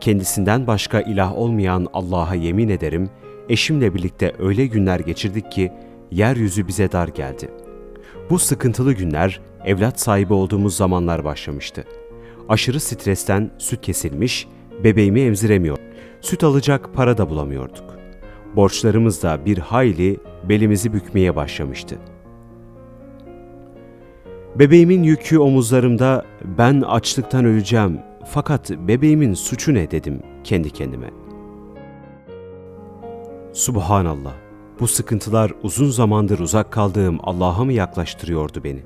kendisinden başka ilah olmayan Allah'a yemin ederim, eşimle birlikte öyle günler geçirdik ki yeryüzü bize dar geldi. Bu sıkıntılı günler evlat sahibi olduğumuz zamanlar başlamıştı. Aşırı stresten süt kesilmiş, bebeğimi emziremiyor. Süt alacak para da bulamıyorduk. Borçlarımız da bir hayli belimizi bükmeye başlamıştı. Bebeğimin yükü omuzlarımda, ben açlıktan öleceğim fakat bebeğimin suçu ne dedim kendi kendime. Subhanallah, bu sıkıntılar uzun zamandır uzak kaldığım Allah'a mı yaklaştırıyordu beni?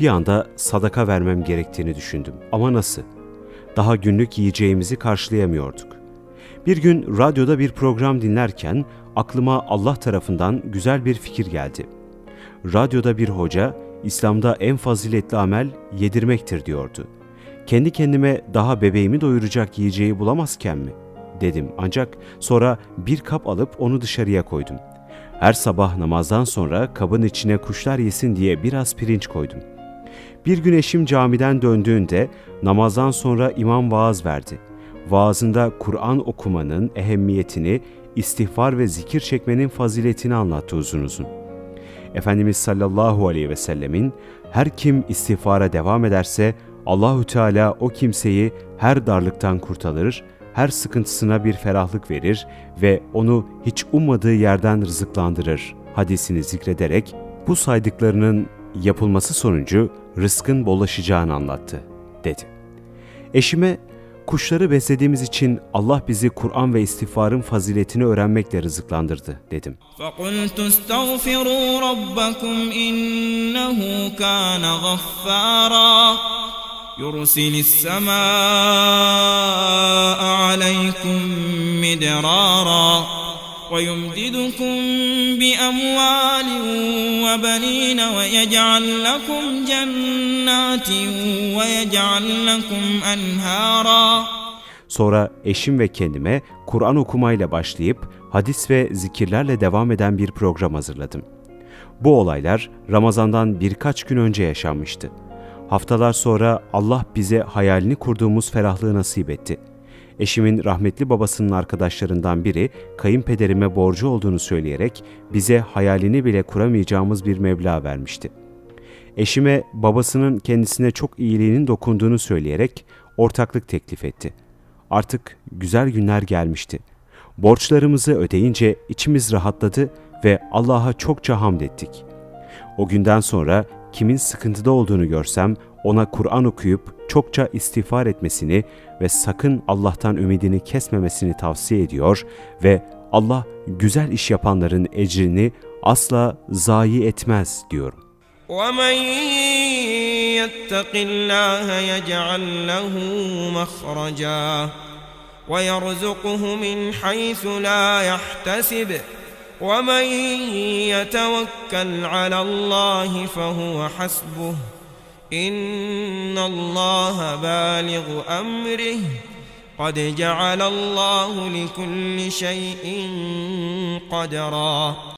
Bir anda sadaka vermem gerektiğini düşündüm ama nasıl? Daha günlük yiyeceğimizi karşılayamıyorduk. Bir gün radyoda bir program dinlerken aklıma Allah tarafından güzel bir fikir geldi. Radyoda bir hoca, İslam'da en faziletli amel yedirmektir diyordu. Kendi kendime daha bebeğimi doyuracak yiyeceği bulamazken mi? Dedim ancak sonra bir kap alıp onu dışarıya koydum. Her sabah namazdan sonra kabın içine kuşlar yesin diye biraz pirinç koydum. Bir gün eşim camiden döndüğünde namazdan sonra imam vaaz verdi. Vaazında Kur'an okumanın ehemmiyetini, istiğfar ve zikir çekmenin faziletini anlattı uzun uzun. Efendimiz sallallahu aleyhi ve sellemin her kim istiğfara devam ederse Allahü Teala o kimseyi her darlıktan kurtarır, her sıkıntısına bir ferahlık verir ve onu hiç ummadığı yerden rızıklandırır hadisini zikrederek bu saydıklarının yapılması sonucu rızkın bollaşacağını anlattı, dedi. Eşime, kuşları beslediğimiz için Allah bizi Kur'an ve istiğfarın faziletini öğrenmekle rızıklandırdı, dedim. فقلت استغفروا ربكم إنه كان غفارا يرسل السماء عليكم مدرارا ويمددكم بأموال وبنين ويجعل لكم جنات ويجعل لكم أنهارا Sonra eşim ve kendime Kur'an okumayla başlayıp hadis ve zikirlerle devam eden bir program hazırladım. Bu olaylar Ramazan'dan birkaç gün önce yaşanmıştı. Haftalar sonra Allah bize hayalini kurduğumuz ferahlığı nasip etti. Eşimin rahmetli babasının arkadaşlarından biri kayınpederime borcu olduğunu söyleyerek bize hayalini bile kuramayacağımız bir meblağ vermişti. Eşime babasının kendisine çok iyiliğinin dokunduğunu söyleyerek ortaklık teklif etti. Artık güzel günler gelmişti. Borçlarımızı ödeyince içimiz rahatladı ve Allah'a çokça hamd ettik. O günden sonra kimin sıkıntıda olduğunu görsem ona Kur'an okuyup çokça istiğfar etmesini ve sakın Allah'tan ümidini kesmemesini tavsiye ediyor ve Allah güzel iş yapanların ecrini asla zayi etmez diyorum. ومن يتق الله يجعل له مخرجا ويرزقه من حيث لا يحتسب ومن يتوكل على الله فهو حسبه. إن الله بالغ أمره. قد جعل الله لكل شيء قدرا.